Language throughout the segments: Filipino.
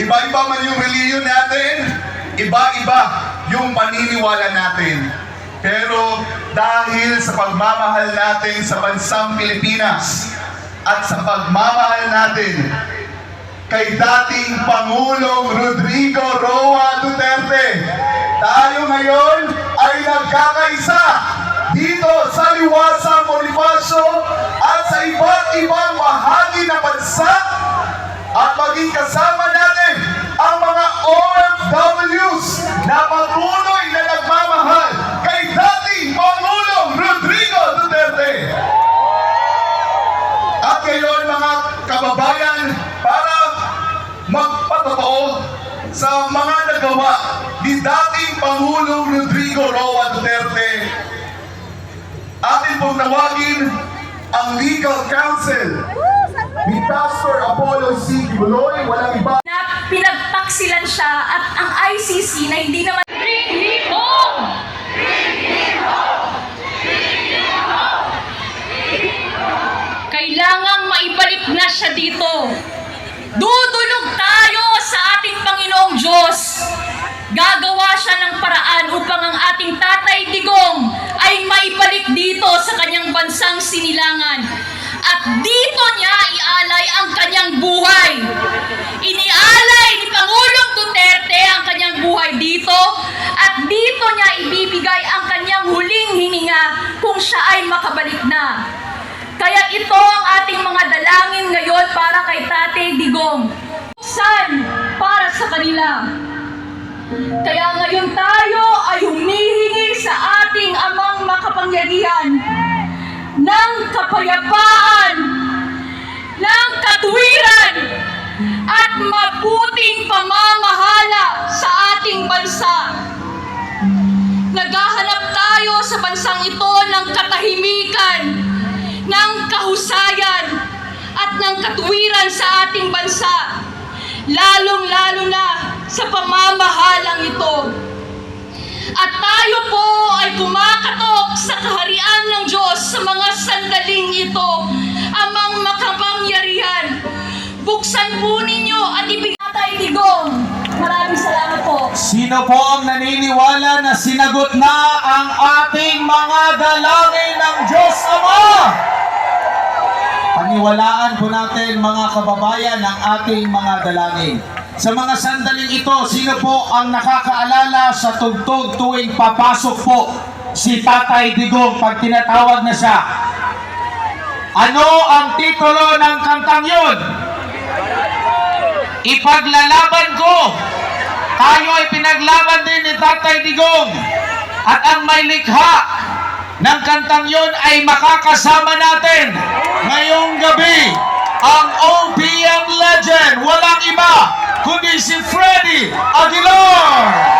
Iba-iba man yung reliyon natin, iba-iba yung paniniwala natin. Pero dahil sa pagmamahal natin sa bansang Pilipinas at sa pagmamahal natin kay dating Pangulong Rodrigo Roa Duterte, tayo ngayon ay nagkakaisa dito sa Liwasang Bonifacio at sa iba't ibang bahagi ng bansa at maging kasama natin magpatotoo sa mga nagawa ni dating Pangulong Rodrigo Roa Duterte, atin pong nawagin ang legal counsel ni Pastor Apollo C. Kibuloy, walang iba na pinagtaksilan siya at ang ICC na hindi naman Kailangang maibalik na siya dito. Dudulog dito sa kanyang bansang sinilangan. At dito niya ialay ang kanyang buhay. Inialay ni Pangulong Duterte ang kanyang buhay dito at dito niya ibibigay ang kanyang huling hininga kung siya ay makabalik na. Kaya ito ang ating mga dalangin ngayon para kay Tate Digong. San para sa kanila. Kaya ngayon tayo amang makapangyarihan ng kapayapaan, ng katwiran, at mabuting pamamahala sa ating bansa. Naghahanap tayo sa bansang ito ng katahimikan, ng kahusayan, at ng katwiran sa ating bansa, lalong-lalo na sa pamamahalang ito. At tayo po ay kumakatok sa kaharian ng Diyos sa mga sandaling ito, amang makapangyarihan. Buksan po ninyo at ibigay tayo digong. Maraming salamat po. Sino po ang naniniwala na sinagot na ang ating mga dalangin ng Diyos Ama? Paniwalaan po natin mga kababayan ang ating mga dalangin. Sa mga sandaling ito, sino po ang nakakaalala sa tugtog tuwing papasok po si Tatay Digong pag tinatawag na siya? Ano ang titulo ng kantang yun? Ipaglalaban ko tayo ay pinaglaban din ni Tatay Digong at ang may likha ng kantang yon ay makakasama natin ngayong gabi ang OPM legend walang iba kundi si Freddy Aguilar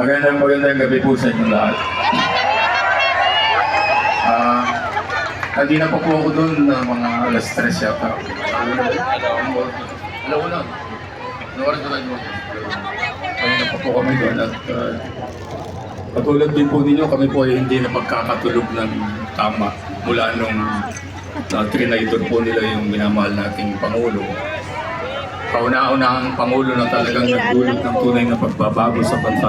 Magandang magandang gabi po sa inyo lahat. Ah, kanina pa po ako doon ng mga alas 3 yata. Alam ko lang. Nawarin ko yun. Kanina pa po kami doon at ah, katulad din po ninyo, kami po ay hindi na pagkakatulog ng tama mula nung uh, trinaitor po nila yung minamahal nating Pangulo. Kauna-unahang Pangulo na talagang nagdulot ng tunay na pagbabago sa bansa.